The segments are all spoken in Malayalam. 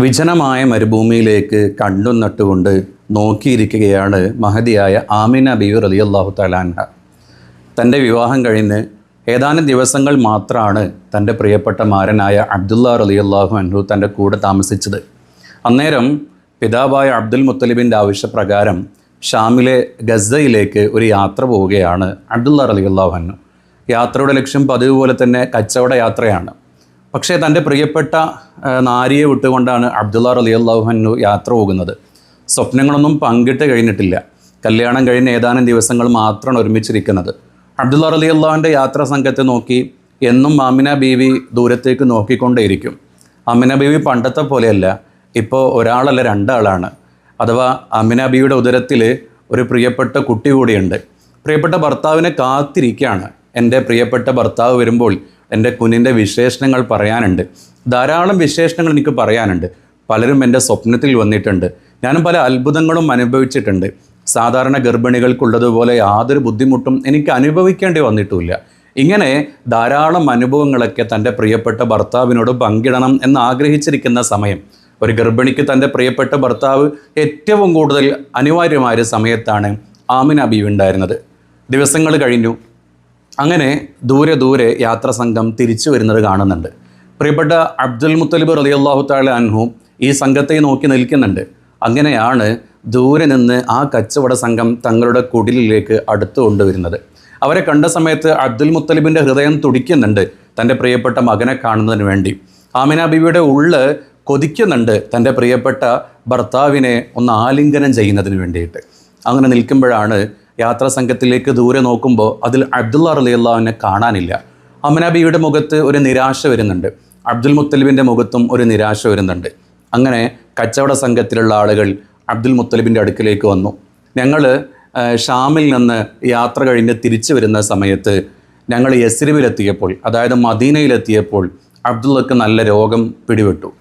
വിജനമായ മരുഭൂമിയിലേക്ക് കണ്ണും നട്ടുകൊണ്ട് നോക്കിയിരിക്കുകയാണ് മഹതിയായ ആമിന ബീവി അള്ളാഹു തലാൻഹ തന്റെ വിവാഹം കഴിഞ്ഞ് ഏതാനും ദിവസങ്ങൾ മാത്രമാണ് തന്റെ പ്രിയപ്പെട്ട മാരനായ അബ്ദുള്ള അള്ളാഹു അൻഹു തന്റെ കൂടെ താമസിച്ചത്. അന്നേരം പിതാവായ അബ്ദുൽ മുത്തലിബിന്റെ ആവശ്യപ്രകാരം ഷാമിലെ ഗസയിലേക്ക് ഒരു യാത്ര പോവുകയാണ് അബ്ദുള്ള അള്ളാഹു അൻഹു. യാത്രയുടെ ലക്ഷ്യം പതിവ് പോലെ തന്നെ കച്ചവട യാത്രയാണ്. പക്ഷേ തന്റെ പ്രിയപ്പെട്ട നാരിയെ വിട്ടുകൊണ്ടാണ് അബ്ദുള്ള റലി അള്ളാഹുഹന്നു യാത്ര പോകുന്നത്. സ്വപ്നങ്ങളൊന്നും പങ്കിട്ട് കഴിഞ്ഞിട്ടില്ല. കല്യാണം കഴിഞ്ഞ ഏതാനും ദിവസങ്ങൾ മാത്രമാണ് ഒരുമിച്ചിരിക്കുന്നത്. അബ്ദുള്ള റലി അള്ളാഹുവിന്റെ യാത്രാ സംഘത്തെ നോക്കി എന്നും അമിന ബീവി ദൂരത്തേക്ക് നോക്കിക്കൊണ്ടേയിരിക്കും. അമിന ബീവി പണ്ടത്തെ പോലെയല്ല ഇപ്പോൾ ഒരാളല്ല രണ്ടാളാണ്. അഥവാ അമിന ബീവിയുടെ ഉദരത്തിൽ ഒരു പ്രിയപ്പെട്ട കുട്ടി കൂടിയുണ്ട്. പ്രിയപ്പെട്ട ഭർത്താവിനെ കാത്തിരിക്കുകയാണ്. എന്റെ പ്രിയപ്പെട്ട ഭർത്താവ് വരുമ്പോൾ എന്റെ കുഞ്ഞിന്റെ വിശേഷണങ്ങൾ പറയാനുണ്ട്. ധാരാളം വിശേഷണങ്ങൾ എനിക്ക് പറയാനുണ്ട്. പലരും എന്റെ സ്വപ്നത്തിൽ വന്നിട്ടുണ്ട്. ഞാനും പല അത്ഭുതങ്ങളും അനുഭവിച്ചിട്ടുണ്ട്. സാധാരണ ഗർഭിണികൾക്കുള്ളതുപോലെ യാതൊരു ബുദ്ധിമുട്ടും എനിക്ക് അനുഭവിക്കേണ്ടി വന്നിട്ടുമില്ല ഇങ്ങനെ ധാരാളം അനുഭവങ്ങളൊക്കെ തന്റെ പ്രിയപ്പെട്ട ഭർത്താവിനോട് പങ്കിടണം എന്ന് ആഗ്രഹിച്ചിരിക്കുന്ന സമയം. ഒരു ഗർഭിണിക്ക് തന്റെ പ്രിയപ്പെട്ട ഭർത്താവ് ഏറ്റവും കൂടുതൽ അനിവാര്യമായ സമയത്താണ് ആമിന ബി ഉണ്ടായിരുന്നത്. ദിവസങ്ങൾ കഴിഞ്ഞു. അങ്ങനെ ദൂരെ ദൂരെ യാത്രാ സംഘം തിരിച്ചു വരുന്നത് കാണുന്നുണ്ട്. പ്രിയപ്പെട്ട അബ്ദുൽ മുത്തലിബ് റളിയല്ലാഹു താല അൻഹു ഈ സംഘത്തെ നോക്കി നിൽക്കുന്നുണ്ട്. അങ്ങനെയാണ് ദൂരെ നിന്ന് ആ കച്ചവട സംഘം തങ്ങളുടെ കുടിലിലേക്ക് അടുത്തു കൊണ്ടുവരുന്നത്. അവരെ കണ്ട സമയത്ത് അബ്ദുൽ മുത്തലിബിന്റെ ഹൃദയം തുടിക്കുന്നുണ്ട് തന്റെ പ്രിയപ്പെട്ട മകനെ കാണുന്നതിന് വേണ്ടി. ആമിന ബിബിയുടെ ഉള്ള് കൊതിക്കുന്നുണ്ട് തന്റെ പ്രിയപ്പെട്ട ഭർത്താവിനെ ഒന്ന് ആലിംഗനം ചെയ്യുന്നതിന് വേണ്ടിയിട്ട്. അങ്ങനെ നിൽക്കുമ്പോഴാണ് യാത്രാ സംഘത്തിലേക്ക് ദൂരെ നോക്കുമ്പോൾ അതിൽ അബ്ദുള്ള റലിയുള്ളവനെ കാണാനില്ല. അമനബിയുടെ മുഖത്ത് ഒരു നിരാശ വരുന്നുണ്ട്. അബ്ദുൽ മുത്തലിബിന്റെ മുഖത്തും ഒരു നിരാശ വരുന്നുണ്ട്. അങ്ങനെ കച്ചവട സംഘത്തിലുള്ള ആളുകൾ അബ്ദുൽ മുത്തലിബിന്റെ അടുക്കിലേക്ക് വന്നു. ഞങ്ങൾ ഷാമിൽ നിന്ന് യാത്ര കഴിഞ്ഞ് തിരിച്ചു വരുന്ന സമയത്ത് ഞങ്ങൾ യസ്രിബിലെത്തിയപ്പോൾ അതായത് മദീനയിലെത്തിയപ്പോൾ അബ്ദുള്ളക്ക് നല്ല രോഗം പിടിപെട്ടു.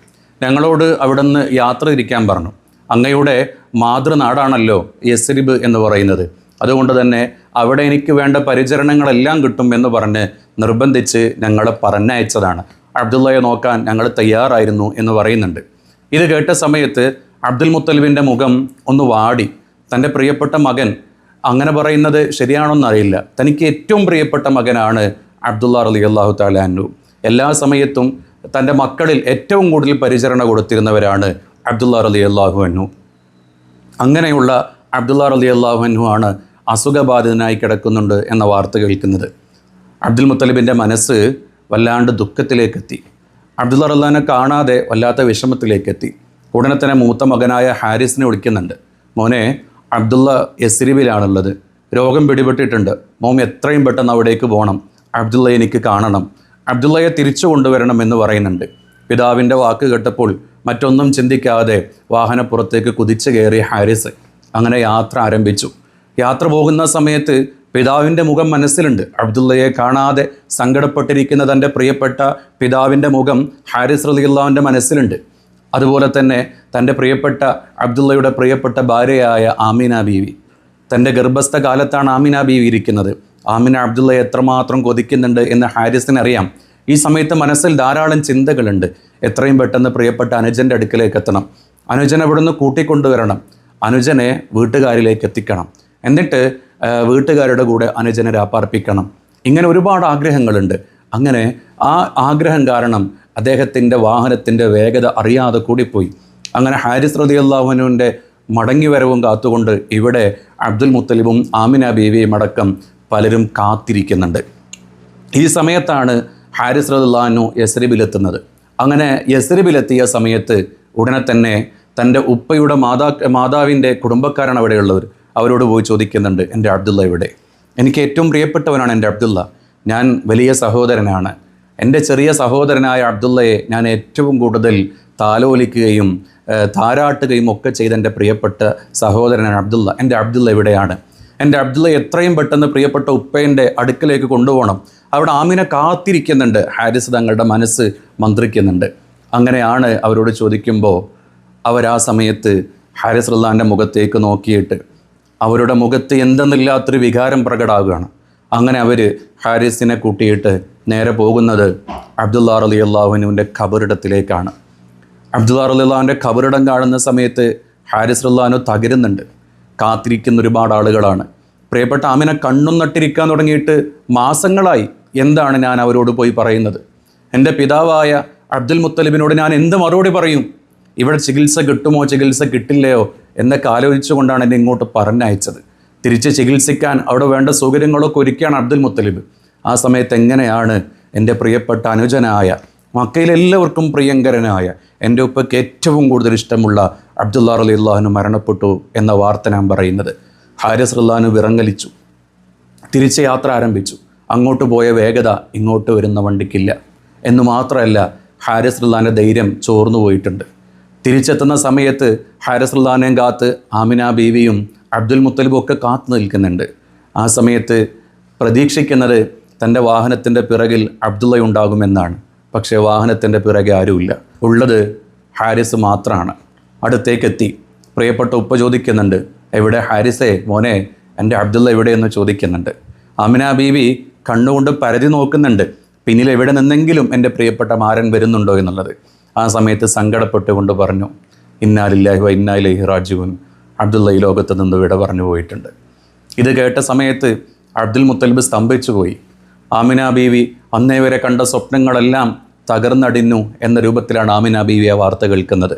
ഞങ്ങളോട് അവിടുന്ന് യാത്ര തിരിക്കാൻ പറഞ്ഞു. അങ്ങയുടെ മാതൃനാടാണല്ലോ യസ്രിബ് എന്ന് പറയുന്നത്. അതുകൊണ്ട് തന്നെ അവിടെ എനിക്ക് വേണ്ട പരിചരണങ്ങളെല്ലാം കിട്ടും എന്ന് പറഞ്ഞ് നിർബന്ധിച്ച് ഞങ്ങളെ പറഞ്ഞയച്ചതാണ്. അബ്ദുള്ളയെ നോക്കാൻ ഞങ്ങൾ തയ്യാറായിരുന്നു എന്ന് പറയുന്നുണ്ട്. ഇത് കേട്ട സമയത്ത് അബ്ദുൽ മുത്തലിബിന്റെ മുഖം ഒന്ന് വാടി. തന്റെ പ്രിയപ്പെട്ട മകൻ അങ്ങനെ പറയുന്നത് ശരിയാണോന്നറിയില്ല തനിക്ക് ഏറ്റവും പ്രിയപ്പെട്ട മകനാണ് അബ്ദുള്ള റലി അള്ളാഹു താലാനു എല്ലാ സമയത്തും തന്റെ മക്കളിൽ ഏറ്റവും കൂടുതൽ പരിചരണ കൊടുത്തിരുന്നവരാണ് അബ്ദുള്ള റലി അള്ളാഹു അന്നു അങ്ങനെയുള്ള അബ്ദുള്ള റലി അന്നു ആണ് അസുഖബാധിതനായി കിടക്കുന്നുണ്ട് എന്ന വാർത്ത കേൾക്കുന്നത്. അബ്ദുൽ മുത്തലിബിന്റെ മനസ്സ് വല്ലാണ്ട് ദുഃഖത്തിലേക്കെത്തി. അബ്ദുള്ള റല്ലാനെ കാണാതെ വല്ലാത്ത വിഷമത്തിലേക്കെത്തി. ഉടനെ തന്നെ മൂത്ത മകനായ ഹാരിസിനെ വിളിക്കുന്നുണ്ട്. മോനെ അബ്ദുള്ള യസ്രിബിലാണുള്ളത്. രോഗം പിടിപെട്ടിട്ടുണ്ട്. മോം എത്രയും പെട്ടെന്ന് അവിടേക്ക് പോകണം. അബ്ദുള്ള എനിക്ക് കാണണം. അബ്ദുള്ളയെ തിരിച്ചു കൊണ്ടുവരണം എന്ന് പറയുന്നുണ്ട്. പിതാവിന്റെ വാക്ക് കേട്ടപ്പോൾ മറ്റൊന്നും ചിന്തിക്കാതെ വാഹനപ്പുറത്തേക്ക് കുതിച്ചു കയറിയ ഹാരിസ്. അങ്ങനെ യാത്ര ആരംഭിച്ചു. യാത്ര പോകുന്ന സമയത്ത് പിതാവിന്റെ മുഖം മനസ്സിലുണ്ട്. അബ്ദുള്ളയെ കാണാതെ സങ്കടപ്പെട്ടിരിക്കുന്ന തന്റെ പ്രിയപ്പെട്ട പിതാവിന്റെ മുഖം ഹാരിസ് റലിയുള്ളാവിന്റെ മനസ്സിലുണ്ട്. അതുപോലെ തന്നെ തന്റെ പ്രിയപ്പെട്ട അബ്ദുള്ളയുടെ പ്രിയപ്പെട്ട ഭാര്യയായ ആമിന ബീവി. തന്റെ ഗർഭസ്ഥ കാലത്താണ് ആമിന ബീവി ഇരിക്കുന്നത്. ആമിന അബ്ദുള്ളയെ എത്രമാത്രം കൊതിക്കുന്നുണ്ട് എന്ന് ഹാരിസിന് അറിയാം ഈ സമയത്ത് മനസ്സിൽ ധാരാളം ചിന്തകളുണ്ട്. എത്രയും പെട്ടെന്ന് പ്രിയപ്പെട്ട അനുജന്റെ അടുക്കലേക്ക് എത്തണം. അനുജൻ അവിടുന്ന് കൂട്ടിക്കൊണ്ടുവരണം. അനുജനെ വീട്ടുകാരിലേക്ക് എത്തിക്കണം. എന്നിട്ട് വീട്ടുകാരുടെ കൂടെ അനുജനെ അപ്പാർപ്പിക്കണം ഇങ്ങനെ ഒരുപാട് ആഗ്രഹങ്ങളുണ്ട്. അങ്ങനെ ആ ആഗ്രഹം കാരണം അദ്ദേഹത്തിന്റെ വാഹനത്തിന്റെ വേഗത അറിയാതെ കൂടിപ്പോയി. അങ്ങനെ ഹാരിസ് റതി അള്ളാഹുനുവിന്റെ മടങ്ങിവരവും കാത്തുകൊണ്ട് ഇവിടെ അബ്ദുൽ മുത്തലിബും ആമിന ബീവിയും അടക്കം പലരും കാത്തിരിക്കുന്നുണ്ട്. ഈ സമയത്താണ് ഹാരിസ് റദുല്ലാനു യസ്രിബിലെത്തുന്നത്. അങ്ങനെ യസ്രിബിലെത്തിയ സമയത്ത് ഉടനെ തന്നെ തന്റെ ഉപ്പയുടെ മാതാ മാതാവിന്റെ കുടുംബക്കാരാണ് അവിടെയുള്ളവർ. അവരോട് പോയി ചോദിക്കുന്നുണ്ട് എന്റെ അബ്ദുള്ള ഇവിടെ എനിക്ക് ഏറ്റവും പ്രിയപ്പെട്ടവനാണ് എന്റെ അബ്ദുള്ള. ഞാൻ വലിയ സഹോദരനാണ്. എന്റെ ചെറിയ സഹോദരനായ അബ്ദുള്ളയെ ഞാൻ ഏറ്റവും കൂടുതൽ താലോലിക്കുകയും താരാട്ടുകയും ഒക്കെ ചെയ്ത എന്റെ പ്രിയപ്പെട്ട സഹോദരനാണ് അബ്ദുള്ള. എന്റെ അബ്ദുള്ള ഇവിടെയാണ് എന്റെ അബ്ദുള്ള എത്രയും പെട്ടെന്ന് പ്രിയപ്പെട്ട ഉപ്പേന്റെ അടുക്കലേക്ക് കൊണ്ടുപോകണം. അവിടെ ആമിനെ കാത്തിരിക്കുന്നുണ്ട്. ഹാരിസ് തങ്ങളുടെ മനസ്സ് മന്ത്രിക്കുന്നുണ്ട്. അങ്ങനെയാണ് അവരോട് ചോദിക്കുമ്പോൾ അവരാ സമയത്ത് ഹാരിസ് റല്ലാന്റെ മുഖത്തേക്ക് നോക്കിയിട്ട് അവരുടെ മുഖത്ത് എന്തെന്നില്ലാത്തൊരു വികാരം പ്രകടാകുകയാണ്. അങ്ങനെ അവർ ഹാരിസിനെ കൂട്ടിയിട്ട് നേരെ പോകുന്നത് അബ്ദുള്ള അറലി അള്ളാഹുവിനുവിന്റെ ഖബറിടത്തിലേക്കാണ്. അബ്ദുള്ള അള്ളാഹുവിന്റെ ഖബറിടം കാണുന്ന സമയത്ത് ഹാരിസ് റല്ലാനു തകരുന്നുണ്ട്. കാത്തിരിക്കുന്ന ഒരുപാട് ആളുകളാണ്. പ്രിയപ്പെട്ട ആമിനെ കണ്ണും നട്ടിരിക്കാൻ തുടങ്ങിയിട്ട് മാസങ്ങളായി എന്താണ് ഞാൻ അവരോട് പോയി പറയുന്നത്? എന്റെ പിതാവായ അബ്ദുൽ മുത്തലിബിനോട് ഞാൻ എന്ത് മറുപടി പറയും? ഇവിടെ ചികിത്സ കിട്ടുമോ? ചികിത്സ കിട്ടില്ലയോ? എന്നൊക്കെ ആലോചിച്ചുകൊണ്ടാണ് എന്നെ ഇങ്ങോട്ട് പറഞ്ഞയച്ചത്. തിരിച്ച് ചികിത്സിക്കാൻ അവിടെ വേണ്ട സൗകര്യങ്ങളൊക്കെ ഒരുക്കിയാണ് അബ്ദുൽ മുത്തലിബ്. ആ സമയത്ത് എങ്ങനെയാണ് എന്റെ പ്രിയപ്പെട്ട അനുജനായ മക്കയിലെല്ലാവർക്കും പ്രിയങ്കരനായ എന്റെ ഉപ്പയ്ക്ക് ഏറ്റവും കൂടുതൽ ഇഷ്ടമുള്ള അബ്ദുല്ലാ അലി അള്ളാഹുനു മരണപ്പെട്ടു എന്ന വാർത്ത ഞാൻ പറയുന്നത്. ഹാരിസ് അള്ളാഹനു വിറങ്ങലിച്ചു. തിരിച്ച് യാത്ര ആരംഭിച്ചു. അങ്ങോട്ട് പോയ വേഗത ഇങ്ങോട്ട് വരുന്ന വണ്ടിക്കില്ല. എന്ന് മാത്രമല്ല ഹാരിസ് റുല്ലാന്റെ ധൈര്യം ചോർന്നു പോയിട്ടുണ്ട്. തിരിച്ചെത്തുന്ന സമയത്ത് ഹാരിസ് റുല്ലാനെയും കാത്ത് ആമിന ബീവിയും അബ്ദുൽ മുത്തലിബും ഒക്കെ കാത്തു നിൽക്കുന്നുണ്ട്. ആ സമയത്ത് പ്രതീക്ഷിക്കുന്നത് തന്റെ വാഹനത്തിന്റെ പിറകിൽ അബ്ദുള്ള ഉണ്ടാകുമെന്നാണ്. പക്ഷേ വാഹനത്തിന്റെ പിറകെ ആരുമില്ല. ഉള്ളത് ഹാരിസ് മാത്രമാണ് അടുത്തേക്കെത്തി. പ്രിയപ്പെട്ട ഉപ്പ ചോദിക്കുന്നുണ്ട് എവിടെ ഹാരിസേ? മോനെ എന്റെ അബ്ദുള്ള എവിടെയെന്ന് ചോദിക്കുന്നുണ്ട്. അമിന ബീവി കണ്ണുകൊണ്ട് പരതി നോക്കുന്നുണ്ട് പിന്നിൽ എവിടെ നിന്നെങ്കിലും എന്റെ പ്രിയപ്പെട്ട മാരൻ വരുന്നുണ്ടോ? എന്നുള്ളത്. ആ സമയത്ത് സങ്കടപ്പെട്ടുകൊണ്ട് പറഞ്ഞു ഇന്നാലില്ലാഹി വ ഇന്നാലിഹി റാജുവിൻ അബ്ദുള്ള ഈ ലോകത്ത് നിന്ന് വിട പറഞ്ഞു പോയിട്ടുണ്ട്. ഇത് കേട്ട സമയത്ത് അബ്ദുൽ മുത്തലിബ് സ്തംഭിച്ചു പോയി. ആമിന ബീവി അന്നേ വരെ കണ്ട സ്വപ്നങ്ങളെല്ലാം തകർന്നടിഞ്ഞു എന്ന രൂപത്തിലാണ് ആമിന ബീവി ആ വാർത്ത കേൾക്കുന്നത്.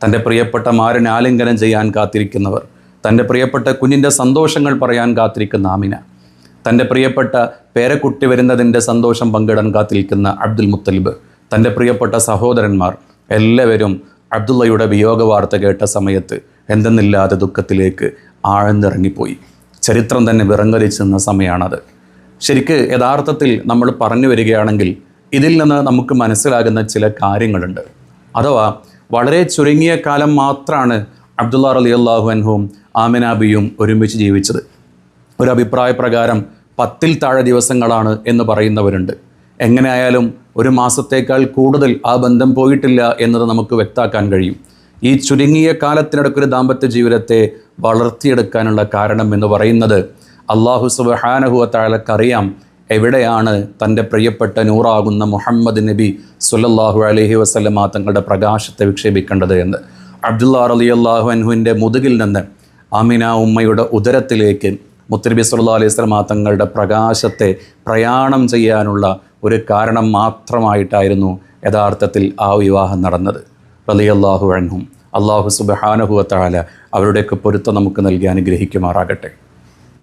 തന്റെ പ്രിയപ്പെട്ട മാരൻ ആലിംഗനം ചെയ്യാൻ കാത്തിരിക്കുന്നവർ തന്റെ പ്രിയപ്പെട്ട കുഞ്ഞിന്റെ സന്തോഷങ്ങൾ പറയാൻ കാത്തിരിക്കുന്ന ആമിന തന്റെ പ്രിയപ്പെട്ട പേരക്കുട്ടി വരുന്നതിന്റെ സന്തോഷം പങ്കിടാൻ കാത്തിരിക്കുന്ന അബ്ദുൽ മുത്തലിബ് തന്റെ പ്രിയപ്പെട്ട സഹോദരന്മാർ എല്ലാവരും അബ്ദുള്ളയുടെ വിയോഗ വാർത്ത കേട്ട സമയത്ത് എന്തെന്നില്ലാതെ ദുഃഖത്തിലേക്ക് ആഴ്ന്നിറങ്ങിപ്പോയി. ചരിത്രം തന്നെ വിറങ്ങലിച്ചെന്ന സമയമാണത് ശരിക്ക് യഥാർത്ഥത്തിൽ നമ്മൾ പറഞ്ഞു വരികയാണെങ്കിൽ ഇതിൽ നിന്ന് നമുക്ക് മനസ്സിലാകുന്ന ചില കാര്യങ്ങളുണ്ട്. അഥവാ വളരെ ചുരുങ്ങിയ കാലം മാത്രമാണ് അബ്ദുള്ള അലി അള്ളാഹു അൻഹും ആമിനാബിയും ഒരുമിച്ച് ജീവിച്ചത്. ഒരു അഭിപ്രായ പ്രകാരം പത്തിൽ താഴെ ദിവസങ്ങളാണ് എന്ന് പറയുന്നവരുണ്ട്. എങ്ങനെയായാലും ഒരു മാസത്തേക്കാൾ കൂടുതൽ ആ ബന്ധം പോയിട്ടില്ല എന്നത് നമുക്ക് വ്യക്താക്കാൻ കഴിയും. ഈ ചുരുങ്ങിയ കാലത്തിനിടയ്ക്കൊരു ദാമ്പത്യ ജീവിതത്തെ വളർത്തിയെടുക്കാനുള്ള കാരണം എന്ന് പറയുന്നത് അള്ളാഹു സുബഹാനഹുവ താഴക്കറിയാം എവിടെയാണ് തന്റെ പ്രിയപ്പെട്ട നൂറാകുന്ന മുഹമ്മദ് നബി സുല്ലാഹു അലഹി വസല്ലമ തങ്ങളുടെ പ്രകാശത്തെ വിക്ഷേപിക്കേണ്ടത് എന്ന്. അബ്ദുല്ലാ അലി അള്ളാഹു അൻഹുവിന്റെ മുതുകിൽ നിന്ന് അമിന ഉമ്മയുടെ ഉദരത്തിലേക്ക് മുത്തനബി സുല്ലാ അലൈഹി സ്വലമാ തങ്ങളുടെ പ്രകാശത്തെ പ്രയാണം ചെയ്യാനുള്ള ഒരു കാരണം മാത്രമായിട്ടായിരുന്നു യഥാർത്ഥത്തിൽ ആ വിവാഹം നടന്നത്. റലിയല്ലാഹു അൻഹും. അള്ളാഹു സുബഹാനഹുവത്താല അവരുടെയൊക്കെ പൊരുത്തം നമുക്ക് നൽകി അനുഗ്രഹിക്കുമാറാകട്ടെ.